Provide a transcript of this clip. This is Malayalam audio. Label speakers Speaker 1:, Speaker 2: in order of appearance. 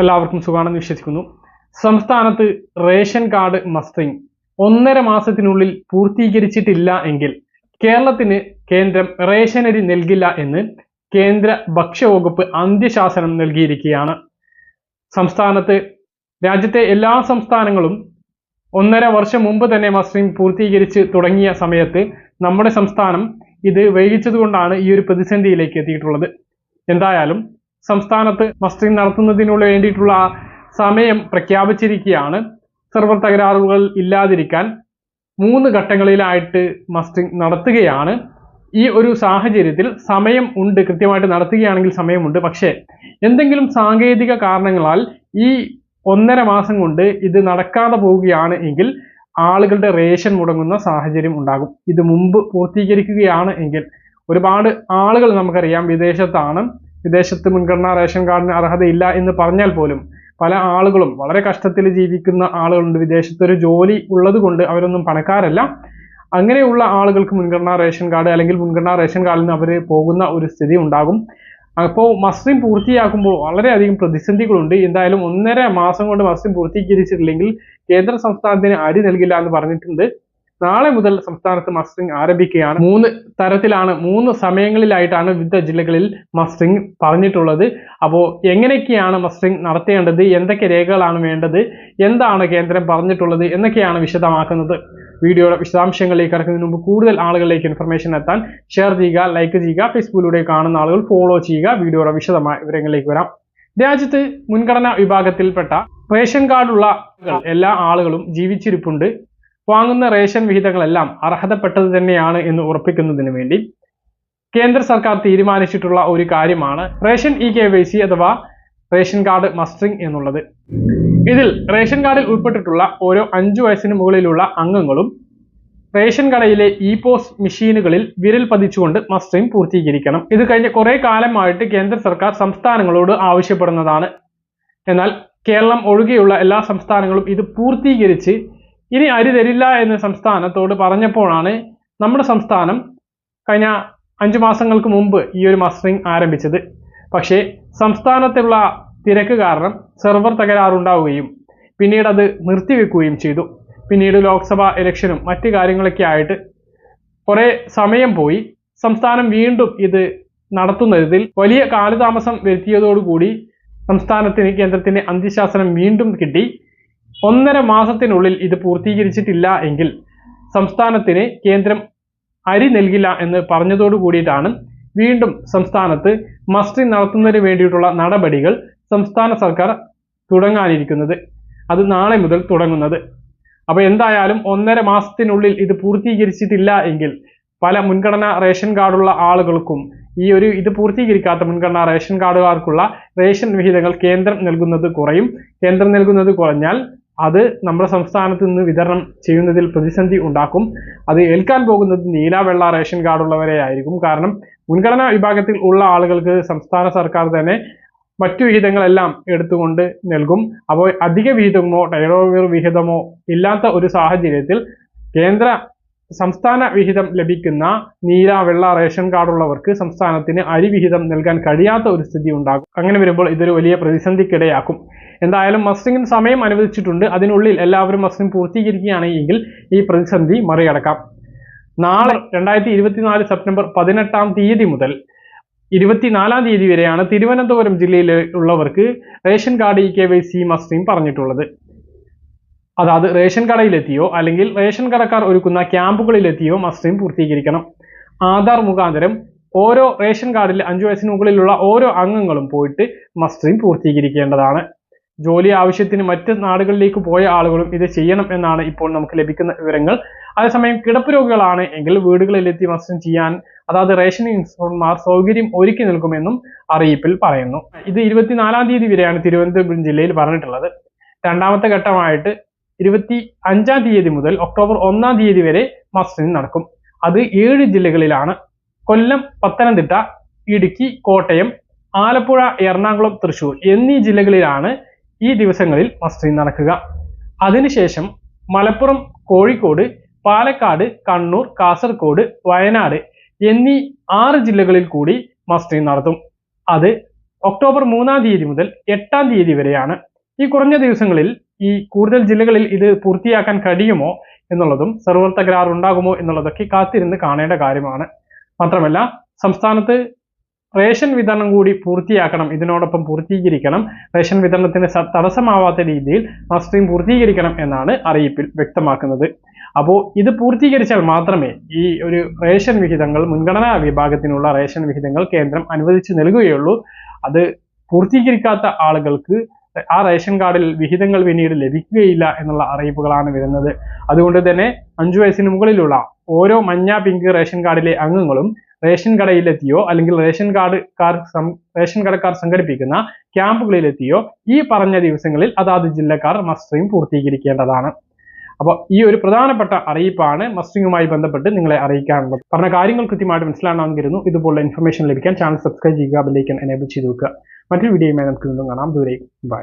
Speaker 1: എല്ലാവർക്കും സുഖാണെന്ന് വിശ്വസിക്കുന്നു. സംസ്ഥാനത്ത് റേഷൻ കാർഡ് മസ്റ്ററിംഗ് ഒന്നര മാസത്തിനുള്ളിൽ പൂർത്തീകരിച്ചിട്ടില്ല എങ്കിൽ കേരളത്തിന് കേന്ദ്രം റേഷനരി നൽകില്ല എന്ന് കേന്ദ്ര ഭക്ഷ്യവകുപ്പ് അന്ത്യശാസനം നൽകിയിരിക്കുകയാണ്. സംസ്ഥാനത്ത് രാജ്യത്തെ എല്ലാ സംസ്ഥാനങ്ങളും ഒന്നര വർഷം മുമ്പ് തന്നെ മസ്റ്ററിംഗ് പൂർത്തീകരിച്ച് തുടങ്ങിയ സമയത്ത് നമ്മുടെ സംസ്ഥാനം ഇത് വൈകിച്ചതുകൊണ്ടാണ് ഈ ഒരു പ്രതിസന്ധിയിലേക്ക് എത്തിയിട്ടുള്ളത്. എന്തായാലും സംസ്ഥാനത്ത് മസ്റ്ററിംഗ് നടത്തുന്നതിനുള്ള വേണ്ടിയിട്ടുള്ള സമയം പ്രഖ്യാപിച്ചിരിക്കുകയാണ്. സെർവർ തകരാറുകൾ ഇല്ലാതിരിക്കാൻ മൂന്ന് ഘട്ടങ്ങളിലായിട്ട് മസ്റ്ററിംഗ് നടത്തുകയാണ്. ഈ ഒരു സാഹചര്യത്തിൽ സമയം ഉണ്ട് കൃത്യമായിട്ട് നടത്തുകയാണെങ്കിൽ സമയമുണ്ട്. പക്ഷേ എന്തെങ്കിലും സാങ്കേതിക കാരണങ്ങളാൽ ഈ ഒന്നര മാസം കൊണ്ട് ഇത് നടക്കാതെ പോവുകയാണ് എങ്കിൽ ആളുകളുടെ റേഷൻ മുടങ്ങുന്ന സാഹചര്യം ഉണ്ടാകും. ഇത് മുമ്പ് പൂർത്തീകരിക്കുകയാണ് എങ്കിൽ ഒരുപാട് ആളുകൾ നമുക്കറിയാം വിദേശത്താണ്. വിദേശത്ത് മുൻഗണനാ റേഷൻ കാർഡിന് അർഹതയില്ല എന്ന് പറഞ്ഞാൽ പോലും പല ആളുകളും വളരെ കഷ്ടത്തിൽ ജീവിക്കുന്ന ആളുകളുണ്ട്. വിദേശത്തൊരു ജോലി ഉള്ളത് കൊണ്ട് അവരൊന്നും പണക്കാരല്ല. അങ്ങനെയുള്ള ആളുകൾക്ക് മുൻഗണനാ റേഷൻ കാർഡ് അല്ലെങ്കിൽ മുൻഗണനാ റേഷൻ കാർഡിൽ നിന്ന് അവർ പോകുന്ന ഒരു സ്ഥിതി ഉണ്ടാകും. അപ്പോൾ മസ്ലിം പൂർത്തിയാക്കുമ്പോൾ വളരെയധികം പ്രതിസന്ധികളുണ്ട്. എന്തായാലും ഒന്നര മാസം കൊണ്ട് മസ്ലിം പൂർത്തീകരിച്ചിട്ടില്ലെങ്കിൽ കേന്ദ്ര സംസ്ഥാനത്തിന് അരി നൽകില്ല എന്ന് പറഞ്ഞിട്ടുണ്ട്. നാളെ മുതൽ സംസ്ഥാനത്ത് മസ്റ്ററിംഗ് ആരംഭിക്കുകയാണ്. മൂന്ന് തരത്തിലാണ് മൂന്ന് സമയങ്ങളിലായിട്ടാണ് വിവിധ ജില്ലകളിൽ മസ്റ്ററിംഗ് പറഞ്ഞിട്ടുള്ളത്. അപ്പോൾ എങ്ങനെയൊക്കെയാണ് മസ്റ്ററിംഗ് നടത്തേണ്ടത്? എന്തൊക്കെ രേഖകളാണ് വേണ്ടത്? എന്താണ് കേന്ദ്രം പറഞ്ഞിട്ടുള്ളത്? എന്നൊക്കെയാണ് വിശദമാക്കുന്നത്. വീഡിയോയുടെ വിശദാംശങ്ങളിലേക്ക് ഇറക്കുന്നതിന് മുമ്പ് കൂടുതൽ ആളുകളിലേക്ക് ഇൻഫർമേഷൻ എത്താൻ ഷെയർ ചെയ്യുക ലൈക്ക് ചെയ്യുക ഫേസ്ബുക്കിലൂടെ കാണുന്ന ആളുകൾ ഫോളോ ചെയ്യുക. വീഡിയോയുടെ വിശദമായ വിവരങ്ങളിലേക്ക് വരാം. രാജ്യത്ത് മുൻഗണനാ വിഭാഗത്തിൽപ്പെട്ട റേഷൻ കാർഡുള്ള എല്ലാ ആളുകളും ജീവിച്ചിരിപ്പുണ്ട്. വാങ്ങുന്ന റേഷൻ വിഹിതങ്ങളെല്ലാം അർഹതപ്പെട്ടത് തന്നെയാണ് എന്ന് ഉറപ്പിക്കുന്നതിന് വേണ്ടി കേന്ദ്ര സർക്കാർ തീരുമാനിച്ചിട്ടുള്ള ഒരു കാര്യമാണ് ration e K Y C അഥവാ റേഷൻ കാർഡ് മസ്റ്ററിംഗ് എന്നുള്ളത്. ഇതിൽ റേഷൻ കാർഡിൽ ഉൾപ്പെട്ടിട്ടുള്ള ഓരോ അഞ്ചു വയസ്സിന് മുകളിലുള്ള അംഗങ്ങളും റേഷൻ കടയിലെ ഇ പോസ് മെഷീനുകളിൽ വിരൽ പതിച്ചുകൊണ്ട് മസ്റ്ററിംഗ് പൂർത്തീകരിക്കണം. ഇത് കഴിഞ്ഞ കുറെ കാലമായിട്ട് കേന്ദ്ര സർക്കാർ സംസ്ഥാനങ്ങളോട് ആവശ്യപ്പെടുന്നതാണ്. എന്നാൽ കേരളം ഒഴികെയുള്ള എല്ലാ സംസ്ഥാനങ്ങളും ഇത് പൂർത്തീകരിച്ച് ഇനി അരി തരില്ല എന്ന് സംസ്ഥാനത്തോട് പറഞ്ഞപ്പോഴാണ് നമ്മുടെ സംസ്ഥാനം കഴിഞ്ഞ അഞ്ചു മാസങ്ങൾക്ക് മുമ്പ് ഈ ഒരു മസ്റ്ററിംഗ് ആരംഭിച്ചത്. പക്ഷേ സംസ്ഥാനത്തുള്ള തിരക്ക് കാരണം സെർവർ തകരാറുണ്ടാവുകയും പിന്നീട് അത് നിർത്തിവെക്കുകയും ചെയ്തു. പിന്നീട് ലോക്സഭാ ഇലക്ഷനും മറ്റ് കാര്യങ്ങളൊക്കെ ആയിട്ട് കുറേ സമയം പോയി. സംസ്ഥാനം വീണ്ടും ഇത് നടത്തുന്നതിൽ വലിയ കാലതാമസം വരുത്തിയതോടുകൂടി സംസ്ഥാനത്തിന് കേന്ദ്രത്തിന് അന്ത്യശാസനം വീണ്ടും കിട്ടി. ഒന്നര മാസത്തിനുള്ളിൽ ഇത് പൂർത്തീകരിച്ചിട്ടില്ല എങ്കിൽ സംസ്ഥാനത്തിന് കേന്ദ്രം അരി നൽകില്ല എന്ന് പറഞ്ഞതോടു കൂടിയിട്ടാണ് വീണ്ടും സംസ്ഥാനത്ത് മസ്റ്റി നടത്തുന്നതിന് വേണ്ടിയിട്ടുള്ള നടപടികൾ സംസ്ഥാന സർക്കാർ തുടങ്ങാനിരിക്കുന്നത്. അത് നാളെ മുതൽ തുടങ്ങുന്നത്. അപ്പോൾ എന്തായാലും ഒന്നര മാസത്തിനുള്ളിൽ ഇത് പൂർത്തീകരിച്ചിട്ടില്ല എങ്കിൽ പല മുൻഗണന റേഷൻ കാർഡുള്ള ആളുകൾക്കും ഈ ഒരു ഇത് പൂർത്തീകരിക്കാത്ത മുൻഗണന റേഷൻ കാർഡുകാർക്കുള്ള റേഷൻ വിഹിതങ്ങൾ കേന്ദ്രം നൽകുന്നത് കുറയും. കേന്ദ്രം നൽകുന്നത് കുറഞ്ഞാൽ അത് നമ്മുടെ സംസ്ഥാനത്ത് നിന്ന് വിതരണം ചെയ്യുന്നതിൽ പ്രതിസന്ധി ഉണ്ടാക്കും. അത് ഏൽക്കാൻ പോകുന്നത് നീല വെള്ള റേഷൻ കാർഡുള്ളവരെ ആയിരിക്കും. കാരണം മുൻഗണനാ വിഭാഗത്തിൽ ഉള്ള ആളുകൾക്ക് സംസ്ഥാന സർക്കാർ തന്നെ മറ്റു വിഹിതങ്ങളെല്ലാം എടുത്തുകൊണ്ട് നൽകും. അപ്പോൾ അധിക വിഹിതമോ ടൈറോവിർ വിഹിതമോ ഇല്ലാത്ത ഒരു സാഹചര്യത്തിൽ കേന്ദ്ര സംസ്ഥാന വിഹിതം ലഭിക്കുന്ന നീല വെള്ള റേഷൻ കാർഡുള്ളവർക്ക് സംസ്ഥാനത്തിന് അരി വിഹിതം നൽകാൻ കഴിയാത്ത ഒരു സ്ഥിതി ഉണ്ടാകും. അങ്ങനെ വരുമ്പോൾ ഇതൊരു വലിയ പ്രതിസന്ധിക്കിടയാക്കും. എന്തായാലും മസ്റ്റിങ്ങിന് സമയം അനുവദിച്ചിട്ടുണ്ട്. അതിനുള്ളിൽ എല്ലാവരും മസ്റ്റിംഗ് പൂർത്തീകരിക്കുകയാണെങ്കിൽ ഈ പ്രതിസന്ധി മറികടക്കാം. നാളെ രണ്ടായിരത്തി ഇരുപത്തിനാല് സെപ്റ്റംബർ പതിനെട്ടാം തീയതി മുതൽ ഇരുപത്തിനാലാം തീയതി വരെയാണ് Thiruvananthapuram ജില്ലയിലുള്ളവർക്ക് ration card e K Y C mustering പറഞ്ഞിട്ടുള്ളത്. അതായത് റേഷൻ കടയിലെത്തിയോ അല്ലെങ്കിൽ റേഷൻ കടക്കാർ ഒരുക്കുന്ന ക്യാമ്പുകളിലെത്തിയോ മസ്റ്റിംഗ് പൂർത്തീകരിക്കണം. ആധാർ മുഖാന്തരം ഓരോ റേഷൻ കാർഡിൽ അഞ്ചു വയസ്സിന് മുകളിലുള്ള ഓരോ അംഗങ്ങളും പോയിട്ട് മസ്റ്റിംഗ് പൂർത്തീകരിക്കേണ്ടതാണ്. ജോലി ആവശ്യത്തിന് മറ്റ് നാടുകളിലേക്ക് പോയ ആളുകളും ഇത് ചെയ്യണം എന്നാണ് ഇപ്പോൾ നമുക്ക് ലഭിക്കുന്ന വിവരങ്ങൾ. അതേസമയം കിടപ്പ് രോഗികളാണ് എങ്കിൽ വീടുകളിലെത്തി മസ്റ്റിംഗ് ചെയ്യാൻ അതായത് റേഷൻ ഇൻസ്പെക്ടർമാർ സൗകര്യം ഒരുക്കി നൽകുമെന്നും അറിയിപ്പിൽ പറയുന്നു. ഇത് ഇരുപത്തിനാലാം തീയതി വരെയാണ് തിരുവനന്തപുരം ജില്ലയിൽ പറഞ്ഞിട്ടുള്ളത്. രണ്ടാമത്തെ ഘട്ടമായിട്ട് ഇരുപത്തി അഞ്ചാം തീയതി മുതൽ ഒക്ടോബർ ഒന്നാം തീയതി വരെ മസ്റ്റിന് നടക്കും. അത് ഏഴ് ജില്ലകളിലാണ്. കൊല്ലം പത്തനംതിട്ട ഇടുക്കി കോട്ടയം ആലപ്പുഴ എറണാകുളം തൃശൂർ എന്നീ ജില്ലകളിലാണ് ഈ ദിവസങ്ങളിൽ മസ്റ്റിന് നടക്കുക. അതിനുശേഷം മലപ്പുറം കോഴിക്കോട് പാലക്കാട് കണ്ണൂർ കാസർഗോഡ് വയനാട് എന്നീ ആറ് ജില്ലകളിൽ കൂടി മസ്റ്റിന് നടത്തും. അത് ഒക്ടോബർ മൂന്നാം തീയതി മുതൽ എട്ടാം തീയതി വരെയാണ്. ഈ കുറഞ്ഞ ദിവസങ്ങളിൽ ഈ കൂടുതൽ ജില്ലകളിൽ ഇത് പൂർത്തിയാക്കാൻ കഴിയുമോ എന്നുള്ളതും സർവർ തകരാർ ഉണ്ടാകുമോ എന്നുള്ളതൊക്കെ കാത്തിരുന്ന് കാണേണ്ട കാര്യമാണ്. മാത്രമല്ല സംസ്ഥാനത്ത് റേഷൻ വിതരണം കൂടി പൂർത്തിയാക്കണം ഇതിനോടൊപ്പം പൂർത്തീകരിക്കണം റേഷൻ വിതരണത്തിന് തടസ്സമാവാത്ത രീതിയിൽ മസ്റ്ററിംഗ് പൂർത്തീകരിക്കണം എന്നാണ് അറിയിപ്പിൽ വ്യക്തമാക്കുന്നത്. അപ്പോൾ ഇത് പൂർത്തീകരിച്ചാൽ മാത്രമേ ഈ ഒരു റേഷൻ വിഹിതങ്ങൾ മുൻഗണനാ വിഭാഗത്തിനുള്ള റേഷൻ വിഹിതങ്ങൾ കേന്ദ്രം അനുവദിച്ചു നൽകുകയുള്ളൂ. അത് പൂർത്തീകരിക്കാത്ത ആളുകൾക്ക് ആ റേഷൻ കാർഡിൽ വിഹിതങ്ങൾ പിന്നീട് ലഭിക്കുകയില്ല എന്നുള്ള അറിയിപ്പുകളാണ് വരുന്നത്. അതുകൊണ്ട് തന്നെ അഞ്ചു വയസ്സിന് മുകളിലുള്ള ഓരോ മഞ്ഞ പിങ്ക് റേഷൻ കാർഡിലെ അംഗങ്ങളും റേഷൻ കടയിലെത്തിയോ അല്ലെങ്കിൽ റേഷൻ കാർഡ് കാർ റേഷൻ കടക്കാർ സംഘടിപ്പിക്കുന്ന ക്യാമ്പുകളിലെത്തിയോ ഈ പറഞ്ഞ ദിവസങ്ങളിൽ അതാത് ജില്ലക്കാർ മസ്റ്ററിംഗ് പൂർത്തീകരിക്കേണ്ടതാണ്. അപ്പോൾ ഈ ഒരു പ്രധാനപ്പെട്ട അറിയിപ്പാണ് മസ്റ്റിങ്ങുമായി ബന്ധപ്പെട്ട് നിങ്ങളെ അറിയിക്കാനുള്ളത്. പറഞ്ഞ കാര്യങ്ങൾ കൃത്യമായിട്ട് മനസ്സിലാണെന്ന് ഇതുപോലുള്ള ഇൻഫർമേഷൻ ലഭിക്കാൻ ചാനൽ സബ്സ്ക്രൈബ് ചെയ്യുക ബെല്ലൈക്കൻ എനേബിൾ ചെയ്ത് വെക്കുക. മറ്റൊരു വീഡിയോയുമായി നമുക്ക് വീണ്ടും കാണാം. ദൂരെ ബൈ